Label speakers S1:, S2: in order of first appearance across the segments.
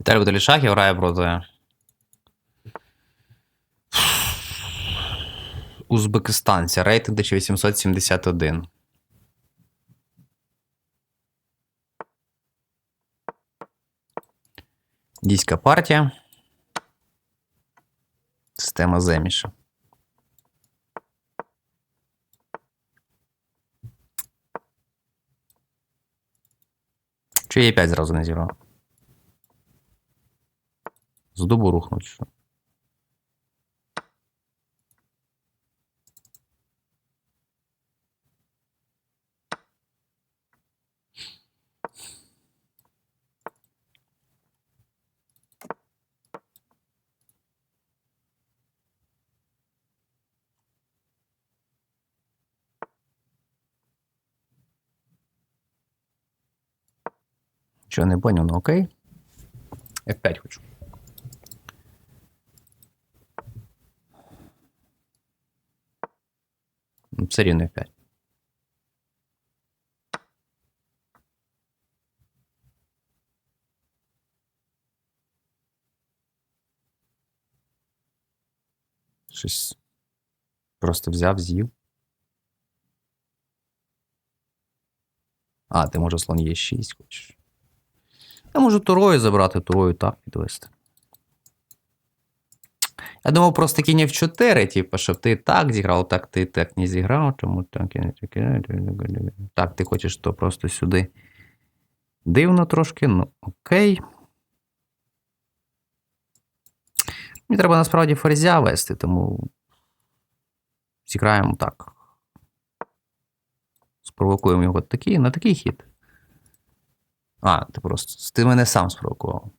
S1: Віталій Баталішахів грає проти. Узбекистанця. Рейтинг 1871. Дійська партія. Система Земіша. Чи я 5 зразу не зіграв? З дубу рухнуть. Що? Що, не поняв, ну окей. F5 хочу. Все рівно F5. Щось просто взяв, з'їв. А, ти може слон є 6 хочеш. Я можу турою забрати, турою так підвести. Я думав, просто кінь в 4, типу, щоб ти так зіграв, так ти так не зіграв, тому так. Так, ти хочеш то просто сюди. Дивно трошки, ну окей. Мені треба насправді ферзя вести, тому зіграємо так. Спровокуємо його такий, на такий хід. А, ти просто. Ти мене сам спровокував.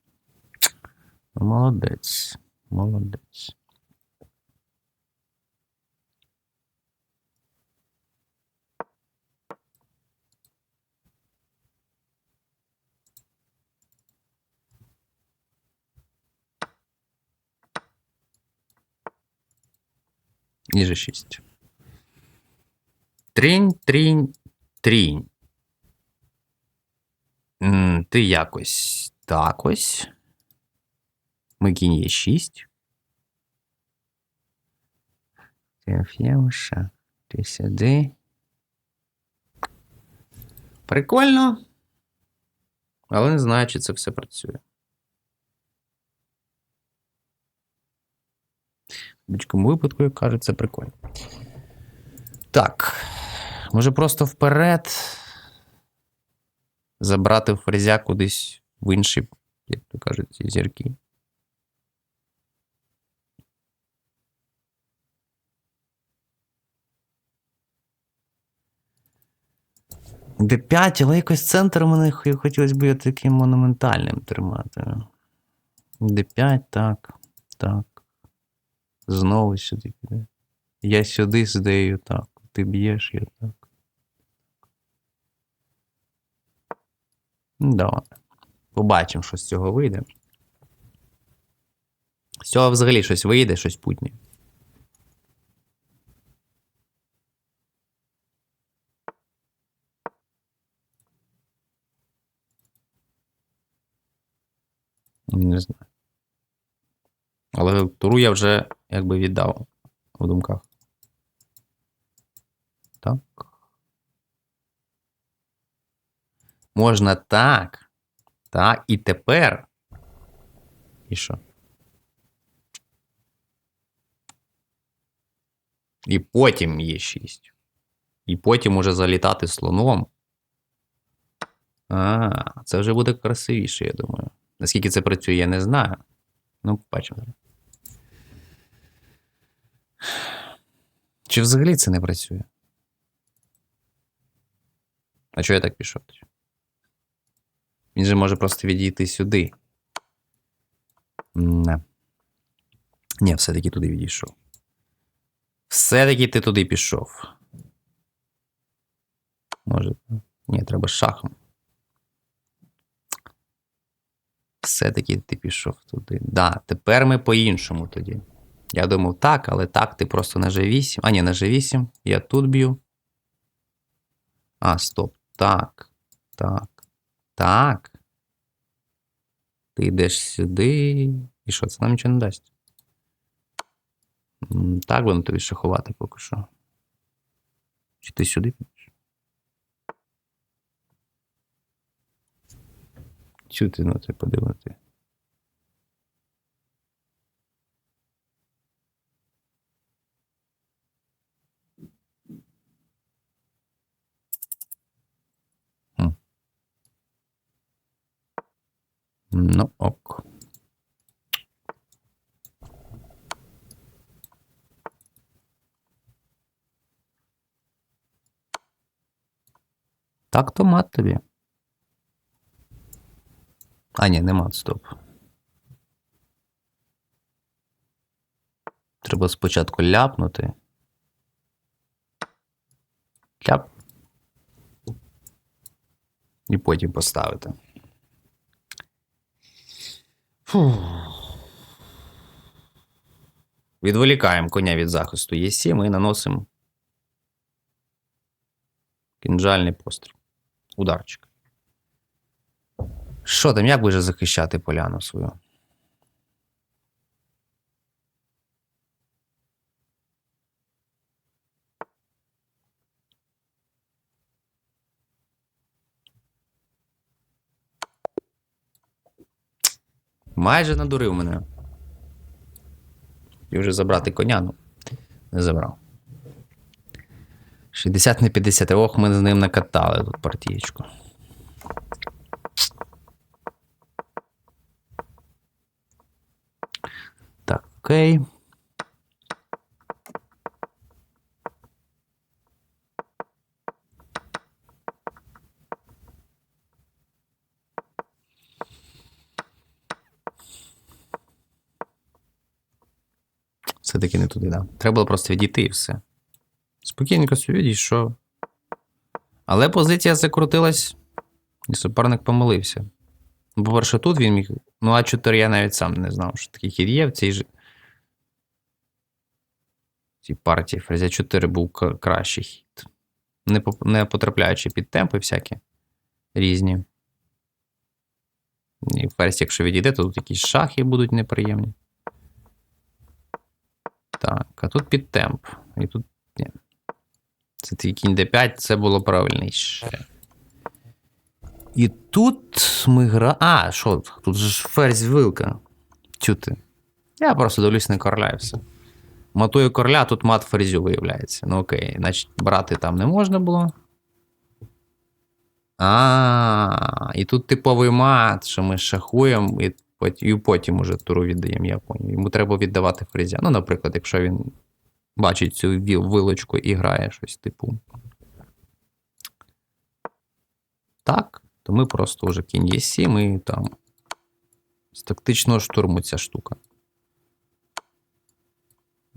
S1: Ну, Молодець. Молодець. Ніже 6. Трінь, трінь, трінь. Ти якось так ось. Ми є 6. Ти Фєуша. Ти сюди. Прикольно. Але не знаю, чи це все працює. В будь-якому випадку, як кажуть, це прикольно. Так. Може просто вперед забрати фрезя кудись в інші, як то кажуть, зірки. Д5, але якось центр мене хотілося б його таким монументальним тримати. Д5, так, так. Знову сюди піде. Я сюди здаю, так. Ти б'єш, я так. Ну, Давай. Побачимо, що з цього вийде. З цього взагалі щось вийде, щось путнє. Не знаю. Але туру я вже якби віддав у думках. Так. Можна так. Так, і тепер. І що? І потім є 6. І потім уже залітати слоном. А, це вже буде красивіше, я думаю. Наскільки це працює, я не знаю. Ну, побачимо. Чи взагалі це не працює? А чого я так пішов? Він же може просто відійти сюди. Не. Ні, все-таки туди відійшов. Все-таки ти туди пішов. Може. Ні, треба шахом. Все-таки ти пішов туди. Да, тепер ми по-іншому тоді. Я думав, так, але так, ти просто на G8. А, ні, на G8. Я тут б'ю. А, стоп. Так. Так. Так. Ти йдеш сюди. І що, це нам нічого не дасть? Так будемо тобі шахувати поки що. Чи ти сюди підеш? Чу ти на це подивити? Ну, ок. Так то мат тобі. А, ні, не мат, стоп. Треба спочатку ляпнути. Ляп. І потім поставити. Фух. Відволікаємо коня від захисту Є7 і наносимо кінжальний постріл. Ударчик. Що там, як буде захищати поляну свою? Майже надурив мене. І вже забрати коня, ну, не забрав. 60 на 50. Ох, ми з ним накатали тут партієчку. Окей. Все-таки не туди, да. Треба було просто відійти і все. Спокійненько собі відійшов. Але позиція закрутилась, і суперник помилився. Ну, По-перше, тут він міг. Ну, А4 я навіть сам не знав, що такий хід є в цій в Цій партії ферзя 4 був кращий хід. Не, не потрапляючи під темпи всякі різні. І ферзь, якщо відійде, то тут якісь шахи будуть неприємні. Так, а тут під темп. І тут. Ні. Це твій кінь d5, це було правильніше. І тут ми гра. А, що? Тут же ж ферзь вилка. Чути. Я просто дивлюсь на короля і все. Матую короля, тут мат ферзю виявляється. Ну окей, значить, брати там не можна було. А, і тут типовий мат, що ми шахуємо, і потім, і потім уже туру віддаємо, я поняв. Йому треба віддавати фрезя. Ну, наприклад, якщо він бачить цю вилочку і грає щось типу. Так, то ми просто вже кінь є 7 і там з тактичного штурму ця штука.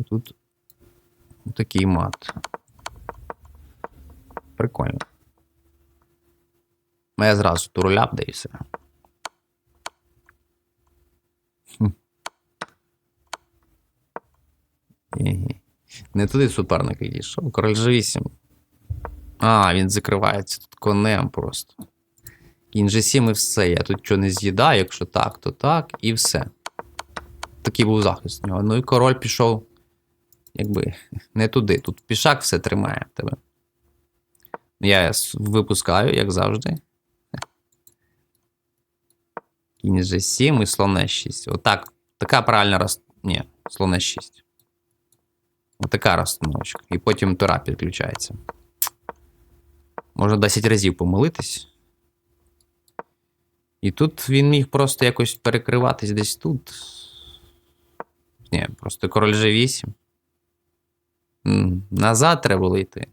S1: Тут такий мат. Прикольно. Ну, Я зразу туру ляп да і все. Хм. Не туди суперник йшов. Король G8. А, він закривається тут конем просто. Кінь G7 і все. Я тут що не з'їдаю, якщо так, то так, і все. Такий був захист у нього. Ну і король пішов. Якби не туди. Тут пішак все тримає тебе. Я випускаю, як завжди. Кінь G7 і слон Е6. Отак. Така правильна роз... Ні, слон Е6. Отака розстановочка. І потім тура підключається. Можна 10 разів помилитись. І тут він міг просто якось перекриватись десь тут. Ні, просто король G8. Назад треба було йти.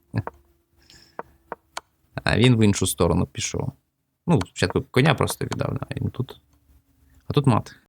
S1: А він в іншу сторону пішов. Ну, спочатку коня просто віддав, а він тут. А тут мат.